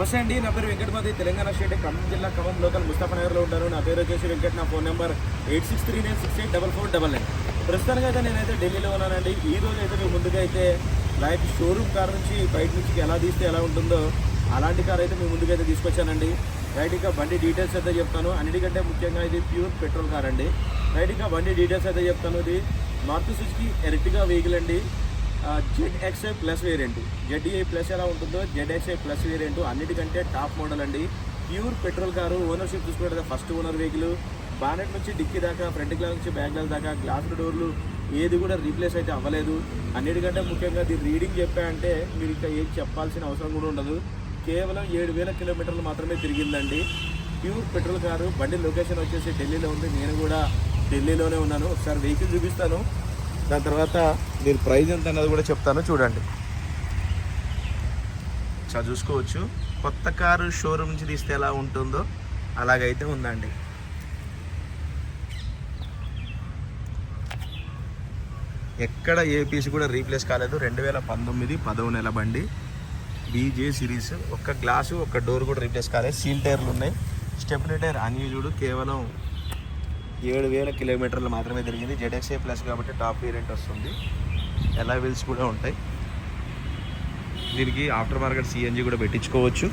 నమస్తే అండి. నా పేరు వెంకటపతి తెలంగాణ స్టేట్ ఖమ్మం జిల్లా ఖమ్మం లోకల్ ముస్తాఫనగర్లో ఉంటాను నా పేరు వచ్చేసి వెంకట్. నా phone number eight six three nine six eight double four double nine. ప్రస్తుతానికి అయితే నేనైతే ఢిల్లీలో ఉన్నానండి. ఈ రోజు అయితే మేము ముందుగా అయితే లైఫ్ షోరూమ్ కార్ నుంచి బయట నుంచి ఎలా తీస్తే ఎలా ఉంటుందో అలాంటి కార్ అయితే మేము ముందుగా అయితే తీసుకొచ్చానండి. రైట్ ఇంకా బండి డీటెయిల్స్ అయితే చెప్తాను. అన్నిటికంటే ముఖ్యంగా ఇది ప్యూర్ పెట్రోల్ కార్ అండి. రైట్ ఇంకా బండి డీటెయిల్స్ అయితే చెప్తాను. ఇది నార్త్ సుజుకి ఎర్టిగా వెహికల్ అండి. ZXI plus variant ZXI plus ఎలా ఉంటుందో జెడ్ ఎక్స్ఐ ప్లస్ వేరియంట్ అన్నిటికంటే టాప్ మోడల్ అండి. ప్యూర్ పెట్రోల్ కారు ఓనర్షిప్ చూసుకుంటే ఫస్ట్ ఓనర్ వెహికల్ బానెట్ నుంచి డిక్కీ దాకా ఫ్రంట్ గ్లాస్ నుంచి బ్యాక్ గ్లాస్ దాకా గ్లాస్ డోర్లు ఏది కూడా రీప్లేస్ అయితే అవ్వలేదు. అన్నిటికంటే ముఖ్యంగా దీని రీడింగ్ చెప్పా అంటే మీరు ఇంకా ఏం చెప్పాల్సిన అవసరం కూడా ఉండదు. కేవలం ఏడు వేల కిలోమీటర్లు మాత్రమే తిరిగిందండి. ప్యూర్ పెట్రోల్ కారు బండి లొకేషన్ వచ్చేసి ఢిల్లీలో ఉంది. నేను కూడా ఢిల్లీలోనే ఉన్నాను. ఒకసారి వెహికల్ చూపిస్తాను. దాని తర్వాత దీని ప్రైజ్ ఎంత అన్నది కూడా చెప్తాను చూడండి. చాలా చూసుకోవచ్చు. కొత్త కారు షోరూమ్ నుంచి తీస్తే ఎలా ఉంటుందో అలాగైతే ఉందండి. ఎక్కడ ఏ పీస్ కూడా రీప్లేస్ కాలేదు. రెండు వేల పంతొమ్మిది పదవ నెల బండి. బీజే సిరీస్ ఒక్క గ్లాసు ఒక్క డోర్ కూడా రీప్లేస్ కాలేదు. సీల్ టైర్లు ఉన్నాయి. స్టెప్నీ టైర్ అన్యూజుడు కేవలం ఏడు వేల కిలోమీటర్లు మాత్రమే తిరిగింది. జెడ్ఎక్స్ఏ ప్లస్ కాబట్టి టాప్ వేరియంట్ వస్తుంది. ఎలా వీల్స్ కూడా ఉంటాయి. దీనికి ఆఫ్టర్ మార్కెట్ సిఎన్జి కూడా పెట్టించుకోవచ్చు.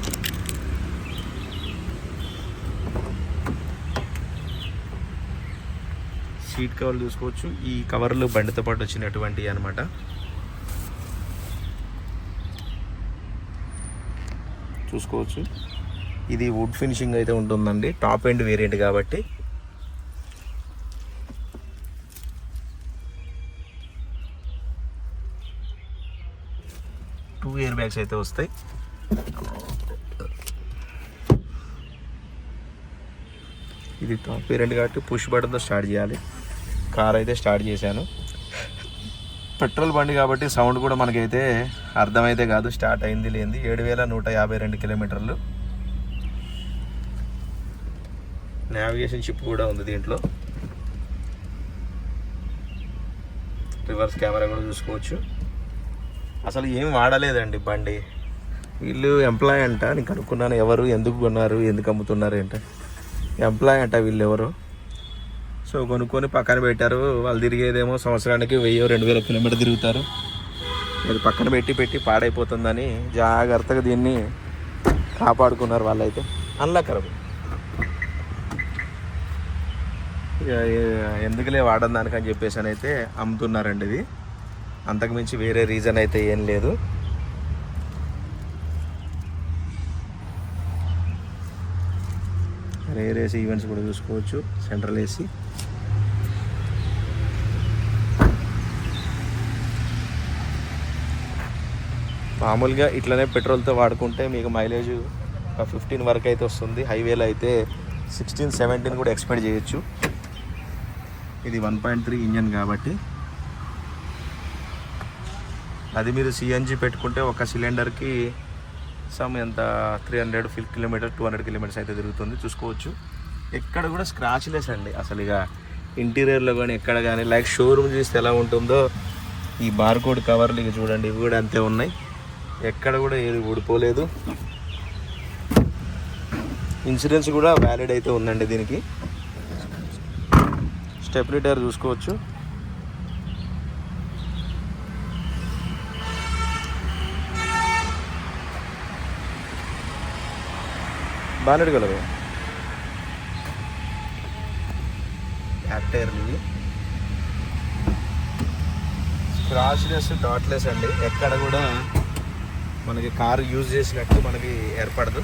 సీట్ కవర్లు చూసుకోవచ్చు. ఈ కవర్లు బండితో పాటు వచ్చినటువంటివి అనమాట చూసుకోవచ్చు. ఇది వుడ్ ఫినిషింగ్ అయితే ఉంటుందండి. టాప్ ఎండ్ వేరియంట్ కాబట్టి. టూ ఇయర్ బ్యాగ్స్ అయితే వస్తాయి. ఇది టాప్ వేరియంట్ కాబట్టి పుష్ బటన్తో స్టార్ట్ చేయాలి. కార్ అయితే స్టార్ట్ చేశాను. పెట్రోల్ బండి కాబట్టి సౌండ్ కూడా మనకైతే అర్థమైతే కాదు స్టార్ట్ అయింది లేనిది. ఏడు వేల నూట యాభై రెండు కిలోమీటర్లు. నావిగేషన్ చిప్ కూడా ఉంది దీంట్లో. రివర్స్ కెమెరా కూడా చూసుకోవచ్చు. అసలు ఏం వాడలేదండి బండి. వీళ్ళు ఎంప్లాయ్ అంట నేను కనుక్కున్నాను ఎవరు ఎందుకు కొన్నారు ఎందుకు అమ్ముతున్నారు ఏంట. ఎంప్లాయ్ అంట వీళ్ళు ఎవరు. సో కొనుక్కొని పక్కన పెట్టారు. వాళ్ళు తిరిగేదేమో సంవత్సరానికి వెయ్యి రెండు వేల కిలోమీటర్ తిరుగుతారు. ఇది పక్కన పెట్టి పెట్టి పాడైపోతుందని జాగ్రత్తగా దీన్ని కాపాడుకున్నారు వాళ్ళైతే. అన్లకరం ఇక ఎందుకులే వాడడం దానికని చెప్పేసి అని అయితే అమ్ముతున్నారండి ఇది. అంతకుమించి వేరే రీజన్ అయితే ఏం లేదు. రేర్ ఏసీ ఈవెంట్స్ కూడా చూసుకోవచ్చు సెంట్రల్ ఏసీ. మామూలుగా ఇట్లనే పెట్రోల్తో వాడుకుంటే మీకు మైలేజ్ ఫిఫ్టీన్ వరకు అయితే వస్తుంది. హైవేలో అయితే సిక్స్టీన్ సెవెంటీన్ కూడా ఎక్స్పెక్ట్ చేయొచ్చు. ఇది వన్ పాయింట్ త్రీ ఇంజన్ కాబట్టి అది మీరు సిఎన్జి పెట్టుకుంటే ఒక సిలిండర్కి సమ్ ఎంత? Three hundred fifty kilometre two hundred kilometres అయితే తిరుగుతుంది. చూసుకోవచ్చు. ఎక్కడ కూడా స్క్రాచ్ లెస్ అండి. అసలు ఇక ఇంటీరియర్లో కానీ ఎక్కడ కానీ లైక్ షోరూమ్ చూస్తే ఎలా ఉంటుందో ఈ బార్కోడ్ కవర్లు ఇక చూడండి ఇవి కూడా అంతే ఉన్నాయి. ఎక్కడ కూడా ఏది ఊడిపోలేదు. ఇన్సూరెన్స్ కూడా వ్యాలిడ్ అయితే ఉందండి దీనికి. స్టెప్నీ చూసుకోవచ్చు. బాగా కలవు బ్యాక్ టైర్లు డాట్లెస్ అండి. ఎక్కడ కూడా మనకి కారు యూజ్ చేసినట్టు మనకి ఏర్పడదు.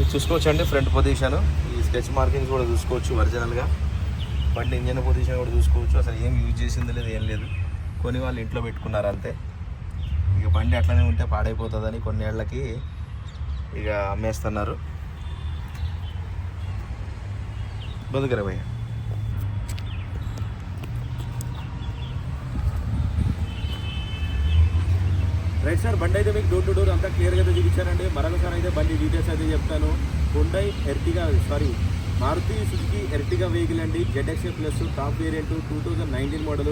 ఇది చూసుకోవచ్చు అండి ఫ్రంట్ పొజిషన్. ఈ స్కెచ్ మార్కింగ్స్ కూడా చూసుకోవచ్చు ఒరిజినల్గా. బండి ఇంజన్ పొజిషన్ కూడా చూసుకోవచ్చు. అసలు ఏం యూజ్ చేసింది లేదు ఏం లేదు. కొన్ని వాళ్ళు ఇంట్లో పెట్టుకున్నారు అంతే. ఇక బండి అట్లనే ఉంటే పాడైపోతుందని కొన్ని ఏళ్ళకి ఇక అమ్మేస్తున్నారు. బతుకరా భయ్యా. రైట్ సార్ బండి అయితే మీకు డోర్ టు డోర్ అంతా క్లియర్గా అయితే చూపించారండి. మరొకసారి అయితే బండి డీటెయిల్స్ అయితే చెప్తాను. Hyundai Ertiga sorry Maruti Suzuki Ertiga vehicle అండి. ZXI plus top variant two thousand nineteen model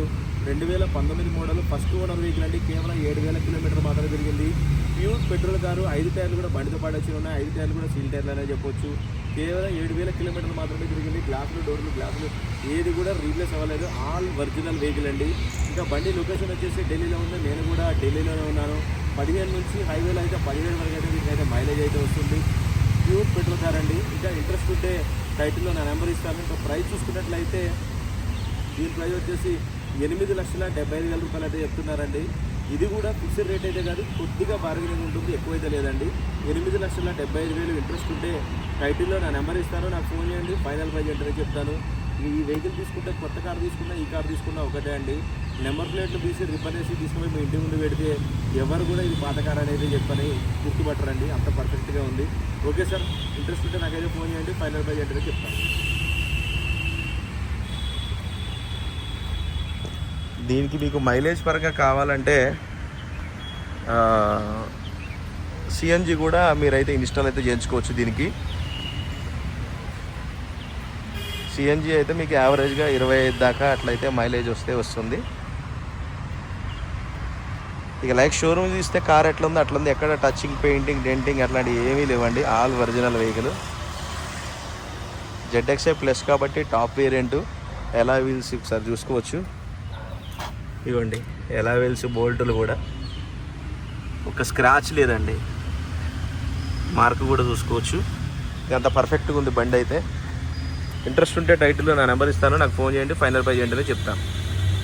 రెండు వేల పంతొమ్మిది మోడల్ ఫస్ట్ ఓనర్ వెహికల్ అండి. కేవలం ఏడు వేల కిలోమీటర్ మాత్రమే తిరిగింది. ప్యూర్ పెట్రోల్ కారు ఐదు టైర్లు కూడా బండితో పాటు వచ్చి ఉన్నాయి. ఐదు టైర్లు కూడా సీల్ టైర్లు అనే చెప్పొచ్చు. కేవలం ఏడు వేల కిలోమీటర్లు మాత్రమే తిరిగింది. గ్లాసులు డోర్లు గ్లాసులు ఏది కూడా రీప్లేస్ అవ్వలేదు. ఆల్ ఒరిజినల్ వెహికల్ అండి. ఇంకా బండి లొకేషన్ వచ్చేసి ఢిల్లీలో ఉంది. నేను కూడా ఢిల్లీలోనే ఉన్నాను. పదిహేను నుంచి హైవేలో అయితే పదిహేడు వరకు అయితే అయితే మైలేజ్ అయితే వస్తుంది. ప్యూర్ పెట్రోల్ కార్ అండి. ఇంకా ఇంట్రెస్ట్ ఉంటే టైటిల్లో నా నెంబర్ ఇస్తాను. ఇంకా ప్రైస్ చూసుకున్నట్లయితే దీని ప్రైస్ వచ్చేసి ఎనిమిది లక్షల డెబ్బై ఐదు వేల రూపాయలు అయితే చెప్తున్నారండి. ఇది కూడా ఫిక్స్డ్ రేట్ అయితే కాదు కొద్దిగా బార్గెనింగ్ ఉంటుంది ఎక్కువైతే లేదండి. ఎనిమిది లక్షల డెబ్బై ఐదు వేలు ఇంట్రెస్ట్ ఉంటే టైటిల్లో నా నెంబర్ ఇస్తాను నాకు ఫోన్ చేయండి ఫైనల్ ప్రైజ్ ఎంటర్ చెప్తాను. ఈ వెహికల్ తీసుకుంటే కొత్త కార్ తీసుకున్నా ఈ కార్ తీసుకున్నా ఒకటే అండి. నెంబర్ ప్లేట్లు తీసి రిపన్ వేసి తీసుకుని మీ ఇంటి ముందు పెడితే ఎవరు కూడా ఇది పాత కార్ అనేది చెప్పని గుర్తుపట్టరండి. అంత పర్ఫెక్ట్గా ఉంది. ఓకే సార్ ఇంట్రెస్ట్ ఉంటే నాకైతే ఫోన్ చేయండి ఫైనల్ ప్రైజ్ ఎంటర్ చెప్తాను. దీనికి మీకు మైలేజ్ పరంగా కావాలంటే సిఎన్జి కూడా మీరైతే ఇన్స్టాల్ అయితే చేయించుకోవచ్చు దీనికి. సిఎన్జి అయితే మీకు యావరేజ్గా ఇరవై ఐదు దాకా అట్లయితే మైలేజ్ వస్తే వస్తుంది. ఇక లైక్ షోరూమ్ తీస్తే కార్ ఎట్లా ఉంది అట్లా ఉంది ఎక్కడ టచింగ్ పెయింటింగ్ డెంటింగ్ అట్లాంటివి ఏమీ లేవండి. All original vehicle ZXI plus కాబట్టి టాప్ వేరియంట్ ఎలా వీల్స్ ఒకసారి చూసుకోవచ్చు. ఇవ్వండి. ఎలా వీల్స్ బోల్టులు కూడా. ఒక స్క్రాచ్ లేదండి. మార్క్ కూడా చూసుకోవచ్చు. అంత పర్ఫెక్ట్గా ఉంది బండి అయితే. ఇంట్రెస్ట్ ఉంటే టైటిల్లో నా నెంబర్ ఇస్తాను నాకు ఫోన్ చేయండి ఫైనల్ పై చేయండి చెప్తాను.